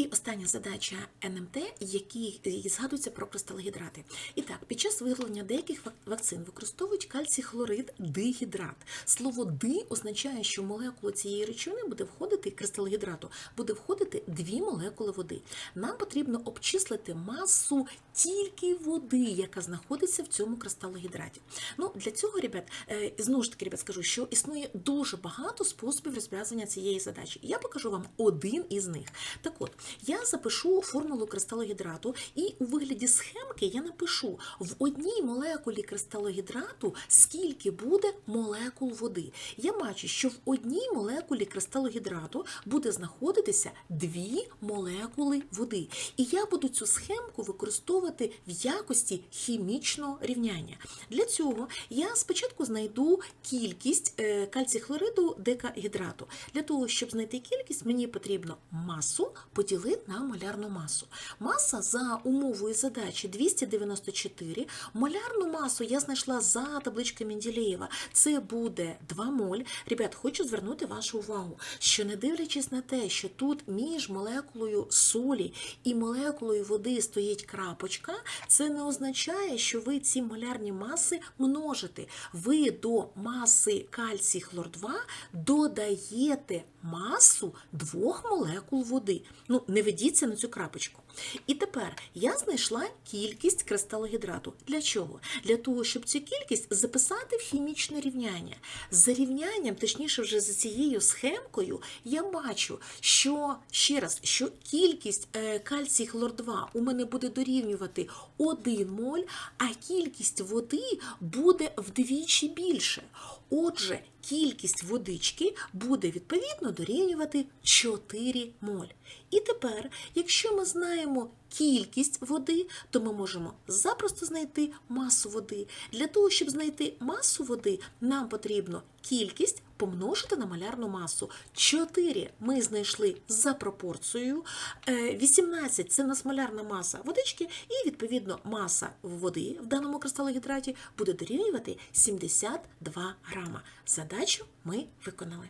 І остання задача НМТ, які згадуються про кристалогідрати. І так, під час виготовлення деяких вакцин використовують кальцій хлорид дигідрат. Слово ди означає, що в молекулу цієї речовини буде входити кристалогідрату, буде входити дві молекули води. Нам потрібно обчислити масу тільки води, яка знаходиться в цьому кристалогідраті. Ну для цього, ребят, е, знову ж таки, ребят, скажу, що існує дуже багато способів розв'язання цієї задачі. Я покажу вам один із них. Так от, я запишу формулу кристалогідрату, і у вигляді схемки я напишу в одній молекулі кристалогідрату, скільки буде молекул води. Я бачу, що в одній молекулі кристалогідрату буде знаходитися дві молекули води. І я буду цю схемку використовувати в якості хімічного рівняння. Для цього я спочатку знайду кількість е, кальцій-хлориду декагідрату. Для того, щоб знайти кількість, мені потрібно масу поділити на молярну масу. Маса за умовою задачі 294. Молярну масу я знайшла за табличкою Менделєєва. Це буде 2 моль. Ребят, хочу звернути вашу увагу, що не дивлячись на те, що тут між молекулою солі і молекулою води стоїть крапочка, це не означає, що ви ці молярні маси множите. Ви до маси кальцій хлор 2 додаєте масу двох молекул води. Ну, не ведіться на цю крапочку. І тепер я знайшла кількість кристалогідрату. Для чого? Для того, щоб цю кількість записати в хімічне рівняння. За рівнянням, точніше, вже за цією схемкою, я бачу, що ще раз, що кількість е, кальцій хлор 2 у мене буде дорівнювати 1 моль, а кількість води буде вдвічі більше. Отже, кількість водички буде відповідно дорівнювати 4 моль. І тепер, якщо ми знаємо кількість води, то ми можемо запросто знайти масу води. Для того, щоб знайти масу води, нам потрібно кількість помножити на малярну масу. 4 ми знайшли за пропорцією, е, 18 це у нас малярна маса водички, і відповідно маса води в даному кристалогідраті буде дорівнювати 72 грама. Задачу ми виконали.